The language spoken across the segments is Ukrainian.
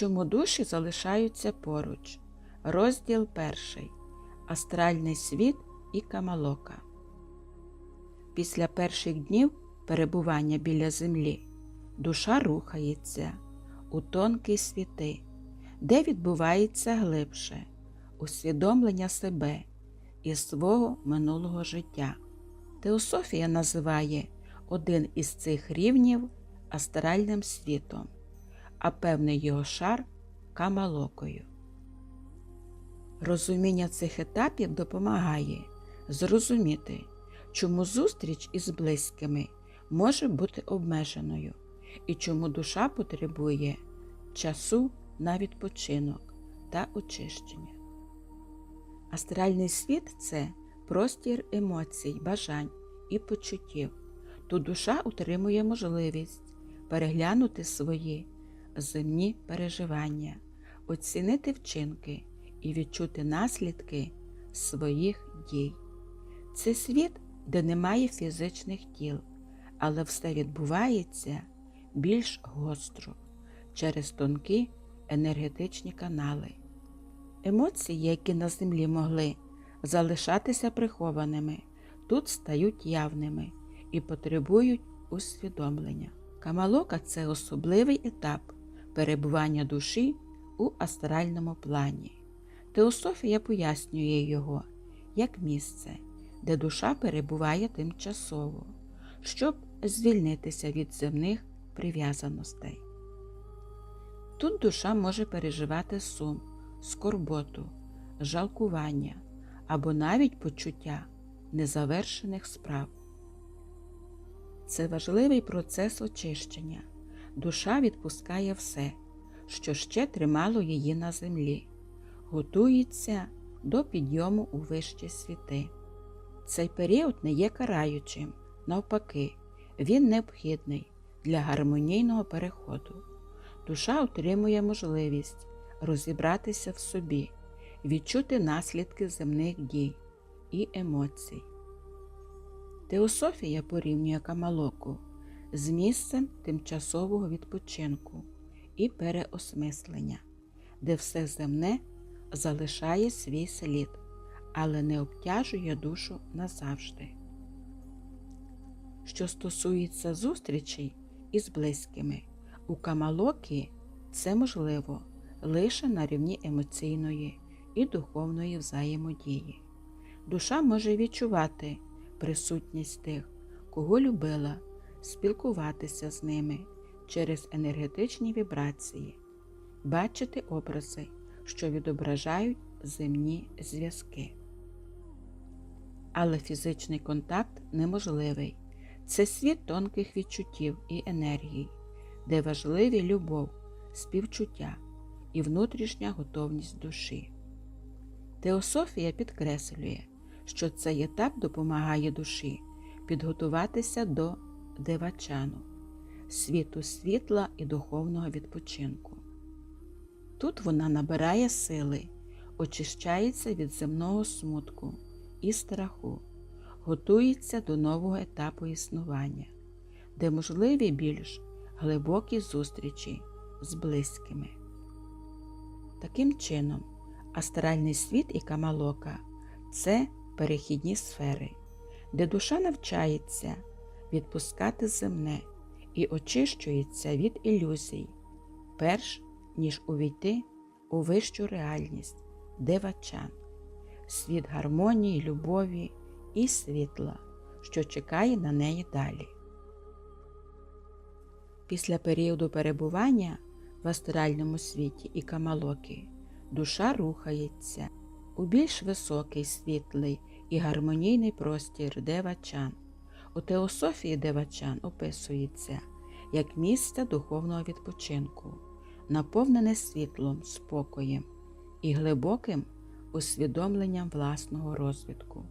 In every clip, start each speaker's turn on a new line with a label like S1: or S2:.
S1: Чому душі залишаються поруч? Розділ перший. Астральний світ і Камалока. Після перших днів перебування біля землі душа рухається у тонкі світи, де відбувається глибше усвідомлення себе і свого минулого життя. Теософія називає один із цих рівнів астральним світом, а певний його шар камалокою. Розуміння цих етапів допомагає зрозуміти, чому зустріч із близькими може бути обмеженою і чому душа потребує часу на відпочинок та очищення. Астральний світ це простір емоцій, бажань і почуттів. Тут душа утримує можливість переглянути свої земні переживання, оцінити вчинки і відчути наслідки своїх дій. Це світ, де немає фізичних тіл, але все відбувається більш гостро через тонкі енергетичні канали. Емоції, які на землі могли залишатися прихованими, тут стають явними і потребують усвідомлення. Камалока це особливий етап перебування душі у астральному плані. Теософія пояснює його як місце, де душа перебуває тимчасово, щоб звільнитися від земних прив'язаностей. Тут душа може переживати сум, скорботу, жалкування або навіть почуття незавершених справ. Це важливий процес очищення. Душа відпускає все, що ще тримало її на землі, готується до підйому у вищі світи. Цей період не є караючим, навпаки, він необхідний для гармонійного переходу. Душа отримує можливість розібратися в собі, відчути наслідки земних дій і емоцій. Теософія порівнює Камалоку з місцем тимчасового відпочинку і переосмислення, де все земне залишає свій слід, але не обтяжує душу назавжди. Що стосується зустрічей із близькими, у Камалокі це можливо лише на рівні емоційної і духовної взаємодії. Душа може відчувати присутність тих, кого любила, спілкуватися з ними через енергетичні вібрації, бачити образи, що відображають земні зв'язки. Але фізичний контакт неможливий. Це світ тонких відчуттів і енергій, де важливі любов, співчуття і внутрішня готовність душі. Теософія підкреслює, що цей етап допомагає душі підготуватися до девачану, світу світла і духовного відпочинку. Тут вона набирає сили, очищається від земного смутку і страху, готується до нового етапу існування, де можливі більш глибокі зустрічі з близькими. Таким чином, астральний світ і камалока це перехідні сфери, де душа навчається відпускати земне і очищується від ілюзій, перш ніж увійти у вищу реальність девачан, світ гармонії, любові і світла, що чекає на неї далі. Після періоду перебування в астральному світі і камалоки душа рухається у більш високий, світлий і гармонійний простір девачан. У теософії девачан описується як місце духовного відпочинку, наповнене світлом, спокоєм і глибоким усвідомленням власного розвитку.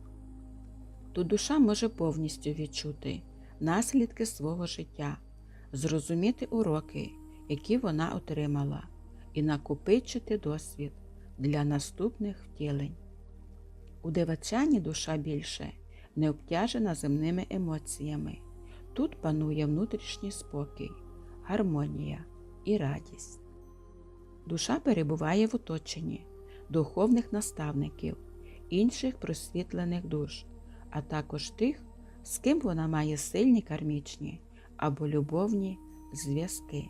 S1: Тут душа може повністю відчути наслідки свого життя, зрозуміти уроки, які вона отримала, і накопичити досвід для наступних втілень. У девачані душа більше не обтяжена земними емоціями. Тут панує внутрішній спокій, гармонія і радість. Душа перебуває в оточенні духовних наставників, інших просвітлених душ, а також тих, з ким вона має сильні кармічні або любовні зв'язки.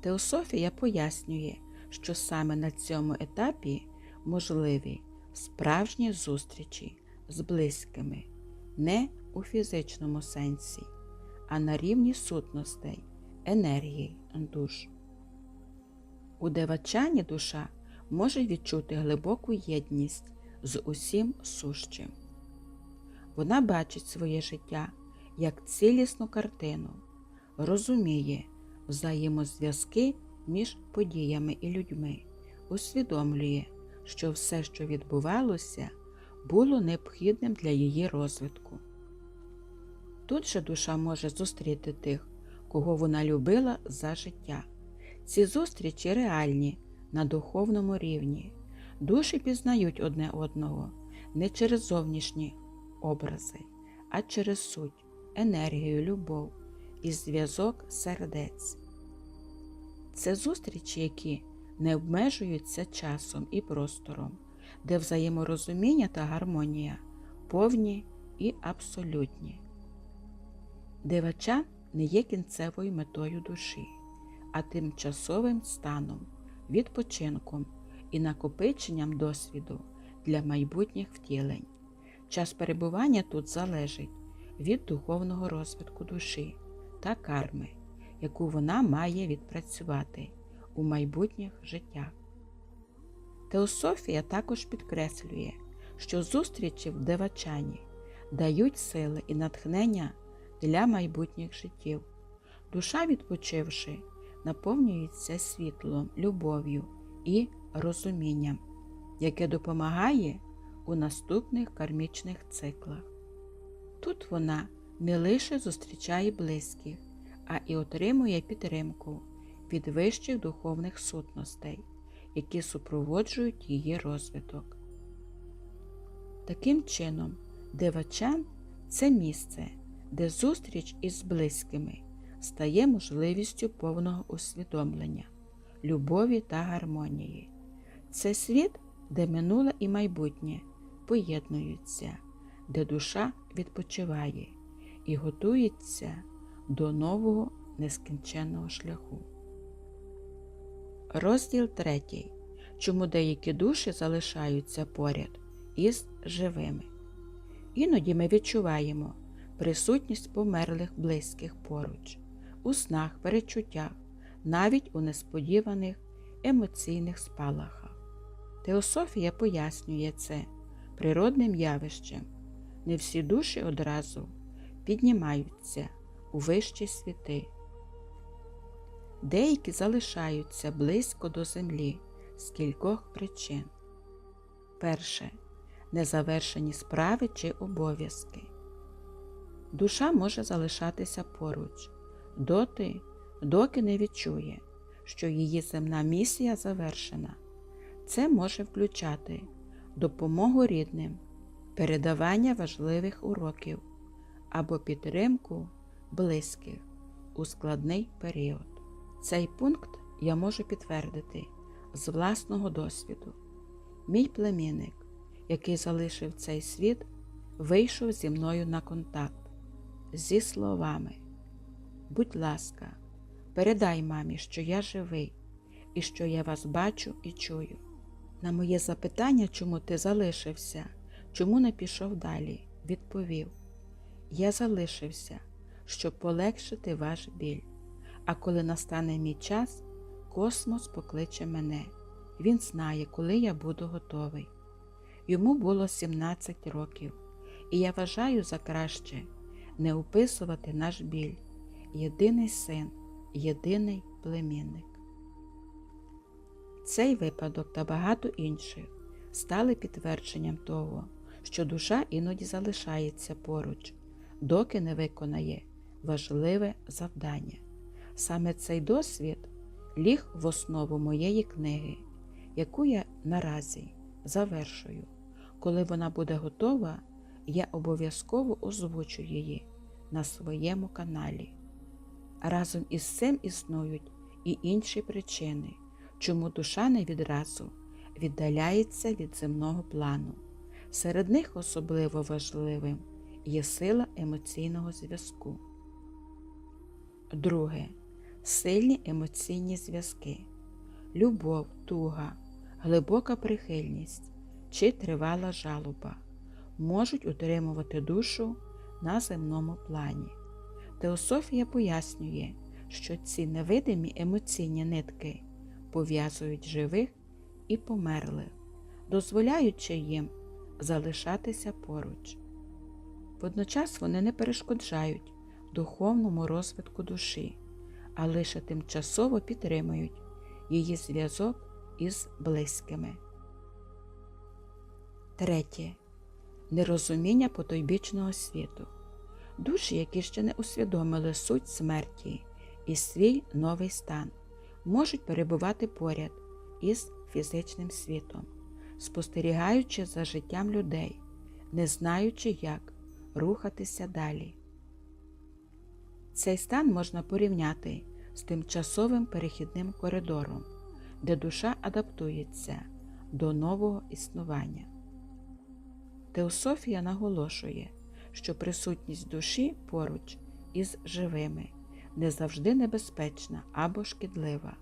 S1: Теософія пояснює, що саме на цьому етапі можливі справжні зустрічі з близькими, не у фізичному сенсі, а на рівні сутностей, енергії душ. У девачані душа може відчути глибоку єдність з усім сущим. Вона бачить своє життя як цілісну картину, розуміє взаємозв'язки між подіями і людьми, усвідомлює, що все, що відбувалося, було необхідним для її розвитку. Тут же душа може зустріти тих, кого вона любила за життя. Ці зустрічі реальні на духовному рівні. Душі пізнають одне одного не через зовнішні образи, а через суть, енергію, любов і зв'язок сердець. Це зустрічі, які не обмежуються часом і простором, де взаєморозуміння та гармонія повні і абсолютні. Дивача не є кінцевою метою душі, а тимчасовим станом, відпочинком і накопиченням досвіду для майбутніх втілень. Час перебування тут залежить від духовного розвитку душі та карми, яку вона має відпрацювати у майбутніх життях. Теософія також підкреслює, що зустрічі в девачані дають сили і натхнення для майбутніх життів. Душа, відпочивши, наповнюється світлом, любов'ю і розумінням, яке допомагає у наступних кармічних циклах. Тут вона не лише зустрічає близьких, а і отримує підтримку від вищих духовних сутностей, які супроводжують її розвиток. Таким чином, Девачан це місце, де зустріч із близькими стає можливістю повного усвідомлення, любові та гармонії. Це світ, де минуле і майбутнє поєднуються, де душа відпочиває і готується до нового нескінченного шляху. Розділ третій. Чому деякі душі залишаються поряд із живими. Іноді ми відчуваємо присутність померлих близьких поруч, у снах, перечуттях, навіть у несподіваних емоційних спалахах. Теософія пояснює це природним явищем. Не всі душі одразу піднімаються у вищі світи. Деякі залишаються близько до землі з кількох причин. Перше незавершені справи чи обов'язки. Душа може залишатися поруч доти, доки не відчує, що її земна місія завершена. Це може включати допомогу рідним, передавання важливих уроків або підтримку близьких у складний період. Цей пункт я можу підтвердити з власного досвіду. Мій племінник, який залишив цей світ, вийшов зі мною на контакт зі словами: Будь ласка, передай мамі, що я живий і що я вас бачу і чую. На моє запитання, чому ти залишився, чому не пішов далі, відповів: Я залишився, щоб полегшити ваш біль. А коли настане мій час, космос покличе мене. Він знає, коли я буду готовий. Йому було 17 років, і я вважаю за краще не описувати наш біль, єдиний син, єдиний племінник. Цей випадок та багато інших стали підтвердженням того, що душа іноді залишається поруч, доки не виконає важливе завдання. Саме цей досвід ліг в основу моєї книги, яку я наразі завершую. Коли вона буде готова, я обов'язково озвучу її на своєму каналі. Разом із цим існують і інші причини, чому душа не відразу віддаляється від земного плану. Серед них особливо важливим є сила емоційного зв'язку. Друге. Сильні емоційні зв'язки. Любов, туга, глибока прихильність чи тривала жалоба можуть утримувати душу на земному плані. Теософія пояснює, що ці невидимі емоційні нитки пов'язують живих і померлих, дозволяючи їм залишатися поруч. Водночас вони не перешкоджають духовному розвитку душі, а лише тимчасово підтримують її зв'язок із близькими. Третє. Нерозуміння потойбічного світу. Душі, які ще не усвідомили суть смерті і свій новий стан, можуть перебувати поряд із фізичним світом, спостерігаючи за життям людей, не знаючи, як рухатися далі. Цей стан можна порівняти з тимчасовим перехідним коридором, де душа адаптується до нового існування. Теософія наголошує, що присутність душі поруч із живими не завжди небезпечна або шкідлива.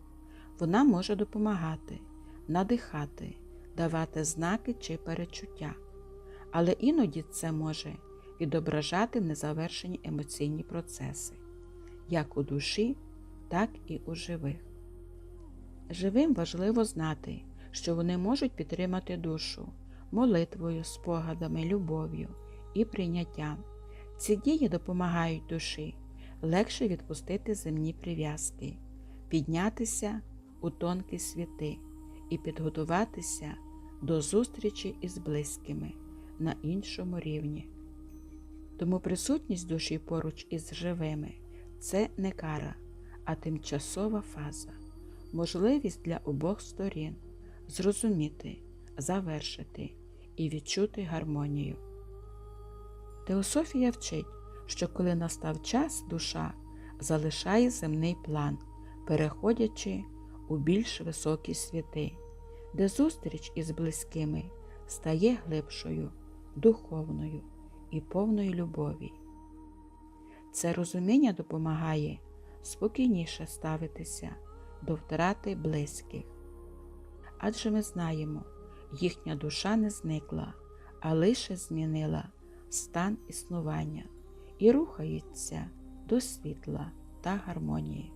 S1: Вона може допомагати, надихати, давати знаки чи перечуття, але іноді це може відображати незавершені емоційні процеси, як у душі, так і у живих. Живим важливо знати, що вони можуть підтримати душу молитвою, спогадами, любов'ю і прийняттям. Ці дії допомагають душі легше відпустити земні прив'язки, піднятися у тонкі світи і підготуватися до зустрічі із близькими на іншому рівні. Тому присутність душі поруч із живими це не кара, а тимчасова фаза, можливість для обох сторін зрозуміти, завершити і відчути гармонію. Теософія вчить, що коли настав час, душа залишає земний план, переходячи у більш високі світи, де зустріч із близькими стає глибшою, духовною і повною любові. Це розуміння допомагає спокійніше ставитися до втрати близьких. Адже ми знаємо, їхня душа не зникла, а лише змінила стан існування і рухається до світла та гармонії.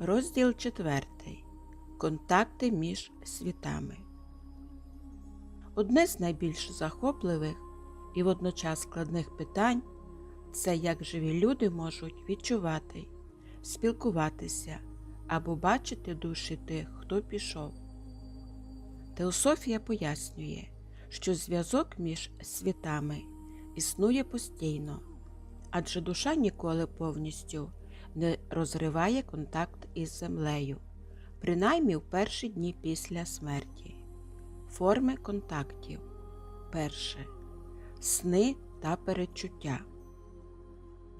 S1: Розділ 4. Контакти між світами. Одне з найбільш захопливих і водночас складних питань це як живі люди можуть відчувати, спілкуватися або бачити душі тих, хто пішов. Теософія пояснює, що зв'язок між світами існує постійно, адже душа ніколи повністю не розриває контакт із землею, принаймні в перші дні після смерті. Форми контактів. Перше. Сни та перечуття.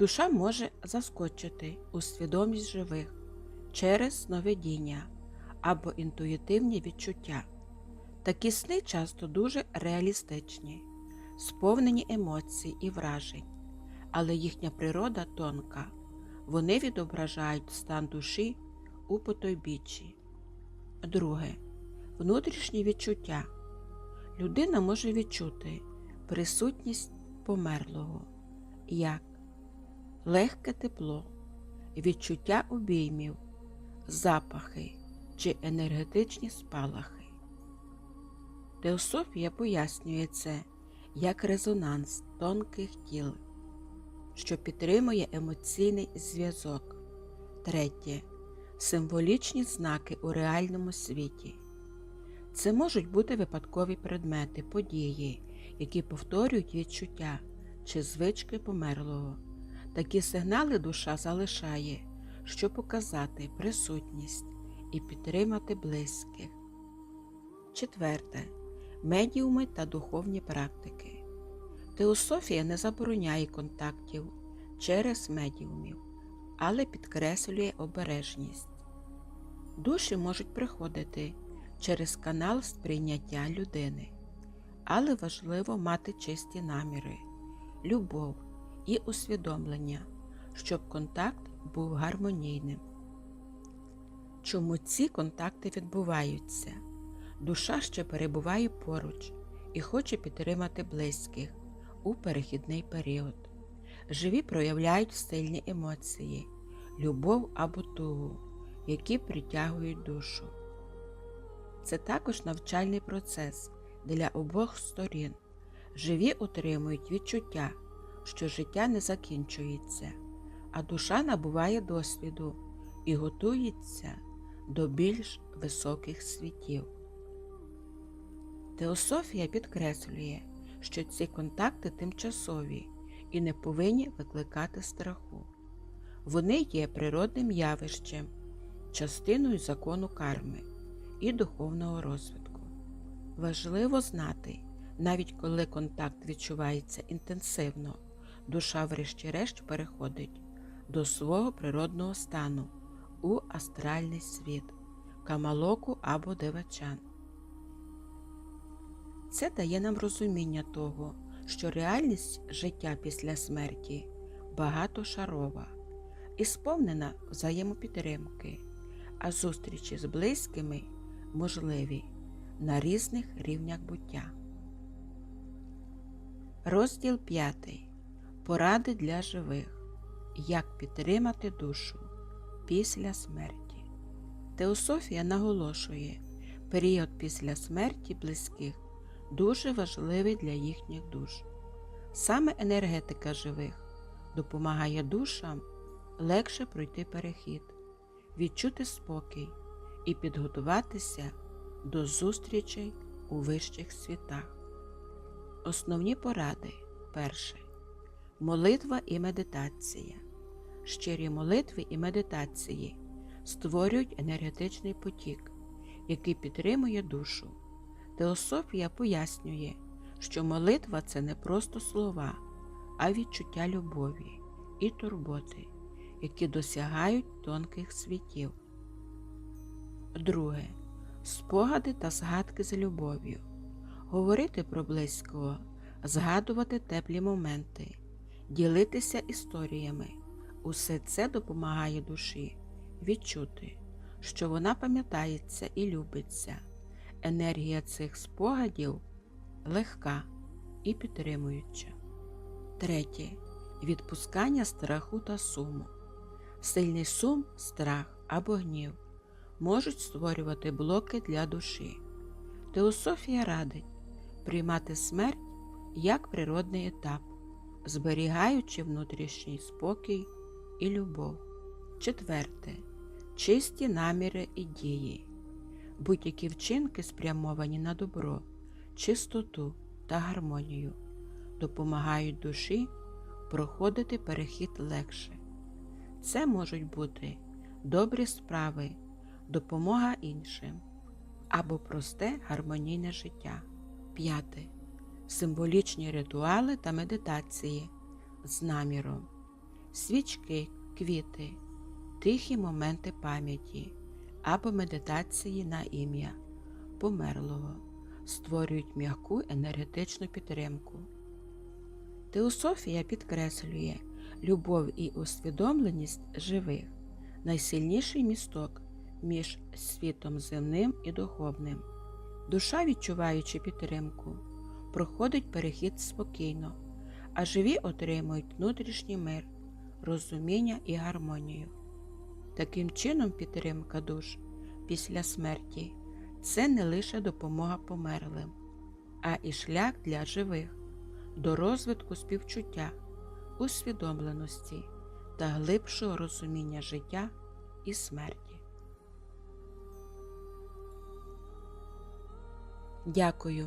S1: Душа може заскочити у свідомість живих через сновидіння або інтуїтивні відчуття. Такі сни часто дуже реалістичні, сповнені емоцій і вражень, але їхня природа тонка, вони відображають стан душі у потойбіччі. Друге. Внутрішні відчуття. Людина може відчути присутність померлого, як легке тепло, відчуття обіймів, запахи чи енергетичні спалахи. Теософія пояснює це як резонанс тонких тіл, що підтримує емоційний зв'язок. Третє символічні знаки у реальному світі. Це можуть бути випадкові предмети, події, які повторюють відчуття чи звички померлого. Такі сигнали душа залишає, щоб показати присутність і підтримати близьких. Четверте. Медіуми та духовні практики. Теософія не забороняє контактів через медіумів, але підкреслює обережність. Душі можуть приходити через канал сприйняття людини, але важливо мати чисті наміри, любов і усвідомлення, щоб контакт був гармонійним. Чому ці контакти відбуваються? Душа ще перебуває поруч і хоче підтримати близьких у перехідний період. Живі проявляють сильні емоції, любов або тугу, які притягують душу. Це також навчальний процес для обох сторін. Живі отримують відчуття, що життя не закінчується, а душа набуває досвіду і готується до більш високих світів. Теософія підкреслює, що ці контакти тимчасові і не повинні викликати страху. Вони є природним явищем, частиною закону карми і духовного розвитку. Важливо знати, навіть коли контакт відчувається інтенсивно, душа врешті-решт переходить до свого природного стану у астральний світ, камалоку або девачан. Це дає нам розуміння того, що реальність життя після смерті багатошарова і сповнена взаємопідтримки, а зустрічі з близькими можливі на різних рівнях буття. Розділ 5. Поради для живих. Як підтримати душу після смерті. Теософія наголошує, період після смерті близьких дуже важливий для їхніх душ. Саме енергетика живих допомагає душам легше пройти перехід, відчути спокій і підготуватися до зустрічей у вищих світах. Основні поради перше. Молитва і медитація. Щирі молитви і медитації створюють енергетичний потік, який підтримує душу. Теософія пояснює, що молитва це не просто слова, а відчуття любові і турботи, які досягають тонких світів. Друге. Спогади та згадки з любов'ю. Говорити про близького, згадувати теплі моменти, ділитися історіями. Усе це допомагає душі відчути, що вона пам'ятається і любиться. Енергія цих спогадів легка і підтримуюча. Третє. Відпускання страху та суму. Сильний сум, страх або гнів можуть створювати блоки для душі. Теософія радить приймати смерть як природний етап, зберігаючи внутрішній спокій і любов. Четверте. Чисті наміри і дії. Будь-які вчинки спрямовані на добро, чистоту та гармонію, допомагають душі проходити перехід легше. Це можуть бути добрі справи, допомога іншим або просте гармонійне життя. П'яте. Символічні ритуали та медитації з наміром, свічки, квіти, тихі моменти пам'яті або медитації на ім'я померлого створюють м'яку енергетичну підтримку. Теософія підкреслює любов і усвідомленість живих, найсильніший місток між світом земним і духовним. Душа, відчуваючи підтримку, проходить перехід спокійно, а живі отримують внутрішній мир, розуміння і гармонію. Таким чином, підтримка душ після смерті це не лише допомога померлим, а і шлях для живих до розвитку співчуття, усвідомленості та глибшого розуміння життя і смерті. Дякую,